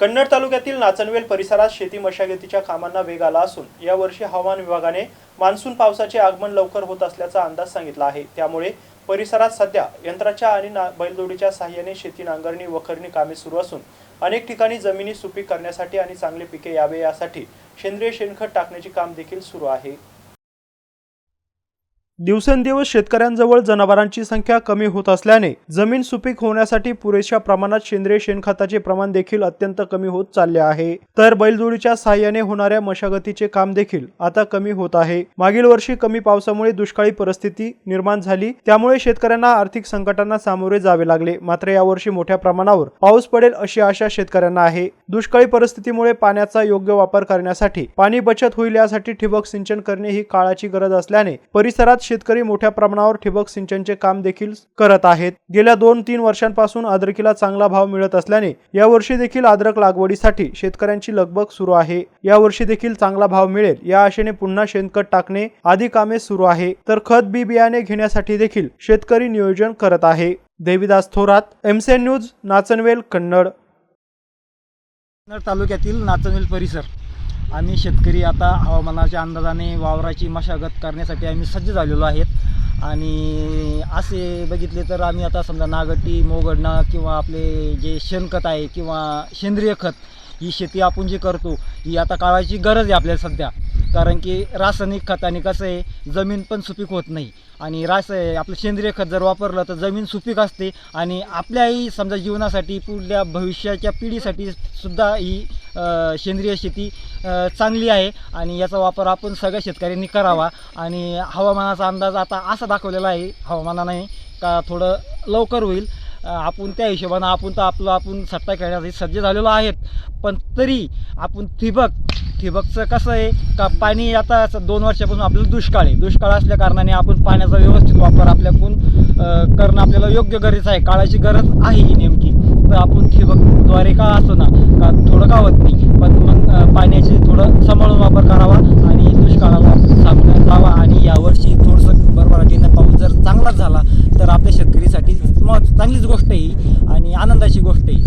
कन्नड तालुक्यातील नाचनवेल परिसरात शेती मशागतीच्या कामांना वेग आला असून यावर्षी हवामान विभागाने मान्सून पावसाचे आगमन लवकर होत असल्याचा अंदाज सांगितला आहे. त्यामुळे परिसरात सध्या यंत्राच्या आणि ना- बैलजोडीच्या साहाय्याने शेती नांगरणी वखरणी कामे सुरू असून अनेक ठिकाणी जमिनी सुपीक करण्यासाठी आणि चांगले पिके यावे यासाठी सेंद्रिय शेणखत टाकण्याचे काम देखील सुरू आहे. दिवसेंदिवस शेतकऱ्यांजवळ जनावरांची संख्या कमी होत असल्याने जमीन सुपीक होण्यासाठी पुरेशा प्रमाणात सेंद्रिय शेणखताचे प्रमाण देखील अत्यंत कमी होत चालले आहे. तर बैलजोडीच्या साहाय्याने होणाऱ्या मशागतीचे काम देखील आता कमी होत आहे. मागील वर्षी कमी पावसामुळे दुष्काळी परिस्थिती निर्माण झाली. त्यामुळे शेतकऱ्यांना आर्थिक संकटांना सामोरे जावे लागले. मात्र यावर्षी मोठ्या प्रमाणावर पाऊस पडेल अशी आशा शेतकऱ्यांना आहे. दुष्काळी परिस्थितीमुळे पाण्याचा योग्य वापर करण्यासाठी पाणी बचत होईल यासाठी ठिबक सिंचन करणे ही काळाची गरज असल्याने परिसरात शेतकरी मोठ्या प्रमाणावर ठिबक सिंचनचे काम देखील करत आहेत. गेल्या दोन तीन वर्षांपासून अद्रकीला चांगला भाव मिळत असल्याने यावर्षी देखील अद्रक लागवडीसाठी शेतकऱ्यांची लगबग सुरू आहे. यावर्षी देखील चांगला भाव मिळेल या आशेने पुन्हा शेणखत टाकणे आदी कामे सुरू आहे. तर खत बी बियाणे घेण्यासाठी देखील शेतकरी नियोजन करत आहे. देविदास थोरात एमसेन न्यूज नाचनवेल कन्नड. कन्नड तालुक्यातील नाचनवेल परिसर. आणि शेतकरी आता हवामानाच्या अंदाजाने वावराची मशागत करण्यासाठी आम्ही सज्ज झालेलो आहेत. आणि असे बघितले तर आम्ही आता समजा नागटी मोगडणं किंवा आपले जे शेणखत आहे किंवा सेंद्रिय खत ही शेती आपण जी करतो ही आता काळाची गरज आहे आपल्याला सध्या. कारण की रासायनिक खताने कसं आहे जमीन पण सुपीक होत नाही. आणि रास आपलं सेंद्रिय खत जर वापरलं तर जमीन सुपीक असते आणि आपल्याही समजा जीवनासाठी पुढल्या भविष्याच्या पिढीसाठी सुद्धा ही सेंद्रिय शेती चांगली आहे. आणि याचा वापर आपण सगळ्या शेतकऱ्यांनी करावा. आणि हवामानाचा अंदाज आता असा दाखवलेला आहे हवामानाने का थोडं लवकर होईल. आपण त्या हिशोबानं आपण तर आपलं आपण सट्टा खेळण्यासाठी सज्ज झालेलो आहेत. पण तरी आपण ठिबक ठिबकचं कसं आहे? का पाणी आता दोन वर्षापासून आपल्याला दुष्काळ आहे. दुष्काळ असल्या कारणाने आपण पाण्याचा व्यवस्थित वापर आपल्याकडून करणं आपल्याला योग्य गरज आहे. काळाची गरज आहे ही नेमकी. तर आपण ठिबकद्वारे का असो ना का थोडं का होत नाही पण मग पाण्याची थोडं सांभाळून वापर करावा आणि दुष्काळाला सामना लावा आणि यावर्षी थोडंसं बरोबरातीनं पाऊस जर चांगलाच झाला तर आपल्या शेतकरीसाठी मग चांगलीच गोष्ट आहे आणि आनंदाची गोष्ट आहे